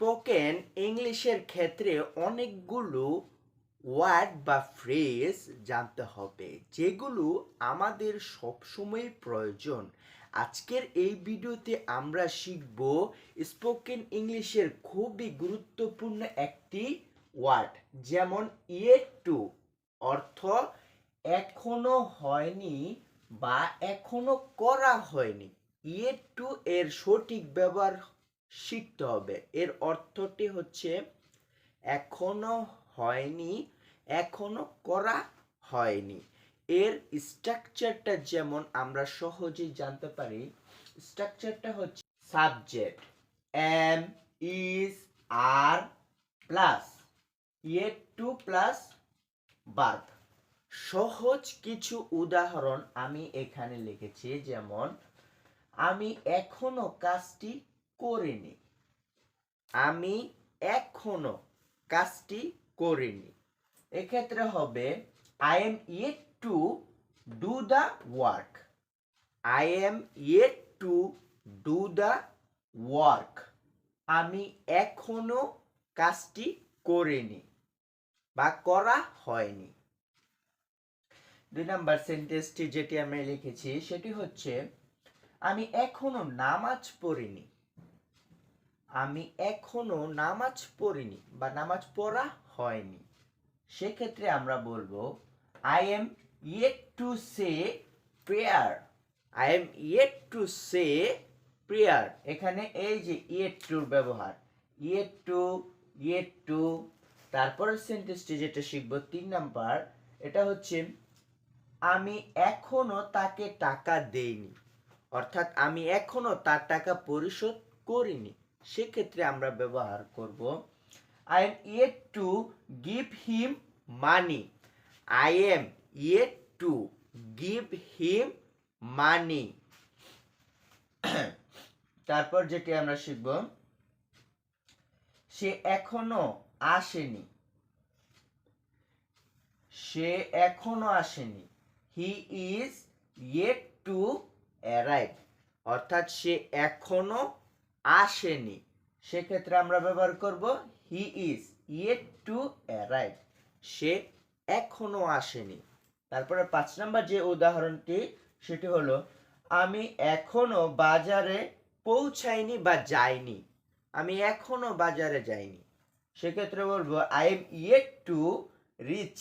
Spoken ইংলিশের ক্ষেত্রে অনেকগুলো ওয়ার্ড বা ফ্রেজ জানতে হবে, যেগুলো আমাদের সবসময় প্রয়োজন। আজকের এই ভিডিওতে আমরা শিখব স্পোকেন ইংলিশের খুবই গুরুত্বপূর্ণ একটি ওয়ার্ড যেমন ইয়ে টু অর্থ এখনও হয়নি বা এখনও করা হয়নি। ইয়ে টু এর সঠিক ব্যবহার শিখতে হবে। এর অর্থটি হচ্ছে, এখনও হয়নি, এখনও করা হয়নি। এর স্ট্রাকচারটা যেমন আমরা সহজেই জানতে পারি, স্ট্রাকচারটা হচ্ছে subject, am, is, are, plus yet to plus verb সহজ কিছু উদাহরণ আমি এখানে লিখেছি, যেমন, আমি এখনও কাজটি করিনি। আমি এখনও কাজটি করিনি। এক্ষেত্রে হবে I am yet to do the work I am yet to do the work আমি এখনও কাজটি করিনি বা করা হয়নি। দুই নাম্বার সেন্টেন্সটি যেটি আমি লিখেছি, সেটি হচ্ছে, আমি এখনও নামাজ পড়িনি। আমি এখনও নামাজ পড়িনি বা নামাজ পড়া হয়নি। সেক্ষেত্রে আমরা বলব I am yet to say prayer I am yet to say prayer এখানে এই যে ইয়েট টুর ব্যবহার ইয়েট টু ইয়েট টু তারপরের সেন্টেন্সটি যেটা শিখব তিন নাম্বার, এটা হচ্ছে, আমি এখনও তাকে টাকা দেইনি। অর্থাৎ আমি এখনও তার টাকা পরিশোধ করিনি। সেক্ষেত্রে আমরা ব্যবহার করব I am yet to give him money I am yet to give him money তারপর যেটি আমরা শিখব, সে এখনও আসেনি। সে এখনও আসেনি। He is yet to arrive অর্থাৎ সে এখনও আসেনি। সেক্ষেত্রে আমরা ব্যবহার করব he is yet to arrive সে এখনও আসেনি। তারপরে পাঁচ নাম্বার যে উদাহরণটি, সেটি হলো, আমি এখনও বাজারে পৌঁছাইনি বা যাইনি। আমি এখনও বাজারে যাইনি। সেক্ষেত্রে বলব I am yet to reach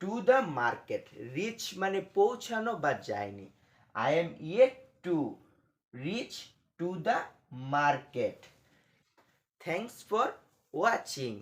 to the market reach মানে পৌঁছানো বা যায়নি I am yet to reach to the market. Thanks for watching